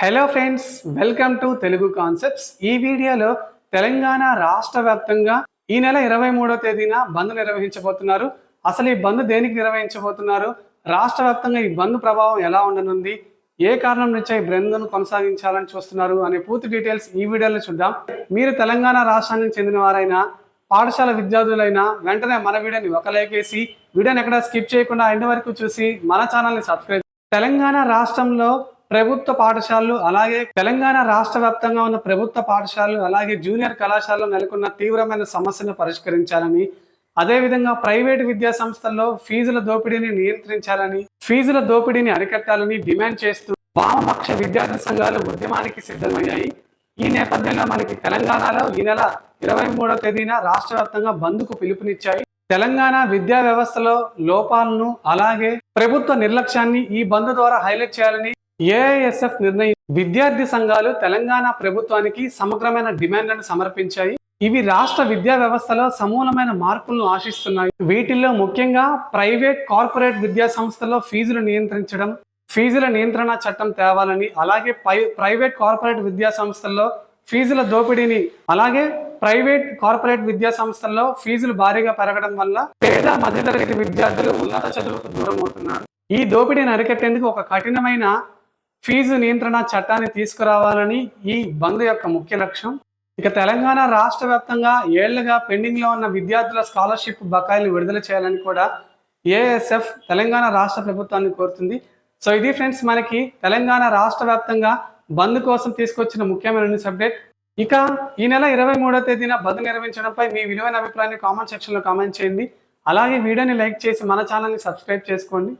Hello friends welcome to Telugu concepts ఈ వీడియోలో తెలంగాణ రాష్ట్ర వ్యాప్తంగా ఈ నెల ఇరవై మూడో తేదీన బంద్ నిర్వహించబోతున్నారు. అసలు ఈ బంద్ దేనికి నిర్వహించబోతున్నారు? రాష్ట్ర వ్యాప్తంగా ఈ బంద్ ప్రభావం ఎలా ఉండనుంది? ఏ కారణం నుంచి ఈ బంద్ను కొనసాగించాలని చూస్తున్నారు అనే పూర్తి డీటెయిల్స్ ఈ వీడియోలో చూద్దాం. మీరు తెలంగాణ రాష్ట్రానికి చెందిన వారైనా పాఠశాల విద్యార్థులైనా వెంటనే మన వీడియోని ఒక లైక్ వేసి వీడియోని ఎక్కడ స్కిప్ చేయకుండా ఎండ్ వరకు చూసి మన ఛానల్ని సబ్స్క్రైబ్ తెలంగాణ రాష్ట్రంలో ప్రభుత్వ పాఠశాలలు అలాగే తెలంగాణ రాష్ట్ర వ్యాప్తంగా ఉన్న ప్రభుత్వ పాఠశాలలు అలాగే జూనియర్ కళాశాలలో నెలకొన్న తీవ్రమైన సమస్యను పరిష్కరించాలని అదేవిధంగా ప్రైవేటు విద్యా సంస్థల్లో ఫీజుల దోపిడీని నియంత్రించాలని ఫీజుల దోపిడీని అరికట్టాలని డిమాండ్ చేస్తూ వామపక్ష విద్యార్థి సంఘాలు ఉద్యమానికి సిద్ధమయ్యాయి. ఈ నేపథ్యంలో మనకి తెలంగాణలో ఈ నెల ఇరవై మూడవ తేదీన రాష్ట్ర వ్యాప్తంగా బంద్కు పిలుపునిచ్చాయి. తెలంగాణ విద్యా వ్యవస్థలో లోపాలను అలాగే ప్రభుత్వ నిర్లక్ష్యాన్ని ఈ బంద్ ద్వారా హైలైట్ చేయాలని ఏఐఎస్ఎఫ్ నిర్ణయం విద్యార్థి సంఘాలు తెలంగాణ ప్రభుత్వానికి సమగ్రమైన డిమాండ్లను సమర్పించాయి. ఇవి రాష్ట్ర విద్యా వ్యవస్థలో సమూలమైన మార్పులను ఆశిస్తున్నాయి. వీటిల్లో ముఖ్యంగా ప్రైవేట్ కార్పొరేట్ విద్యా సంస్థల్లో ఫీజులు నియంత్రించడం ఫీజుల నియంత్రణ చట్టం తేవాలని అలాగే పై ప్రైవేట్ కార్పొరేట్ విద్యా సంస్థల్లో ఫీజుల దోపిడీని అలాగే ప్రైవేట్ కార్పొరేట్ విద్యా సంస్థల్లో ఫీజులు భారీగా పెరగడం వల్ల పేద మధ్యతరగతి విద్యార్థులు ఉన్నత చదువుకు దూరం అవుతున్నారు. ఈ దోపిడీని అరికట్టేందుకు ఒక కఠినమైన ఫీజు నియంత్రణ చట్టాన్ని తీసుకురావాలని ఈ బంద్ యొక్క ముఖ్య లక్ష్యం. ఇక తెలంగాణ రాష్ట్ర వ్యాప్తంగా ఏళ్ళుగా పెండింగ్లో ఉన్న విద్యార్థుల స్కాలర్షిప్ బకాయిలు విడుదల చేయాలని కూడా ఏఎస్ఎఫ్ తెలంగాణ రాష్ట్ర ప్రభుత్వాన్ని కోరుతుంది. సో ఇది ఫ్రెండ్స్ మనకి తెలంగాణ రాష్ట్ర వ్యాప్తంగా బంద్ కోసం తీసుకొచ్చిన ముఖ్యమైన న్యూస్ అప్డేట్. ఇక ఈ నెల ఇరవై మూడో తేదీన బంద్ నిర్వహించడంపై మీ విలువైన అభిప్రాయాన్ని కామెంట్ సెక్షన్లో కామెంట్ చేయండి. అలాగే వీడియోని లైక్ చేసి మన ఛానల్ని సబ్స్క్రైబ్ చేసుకోండి.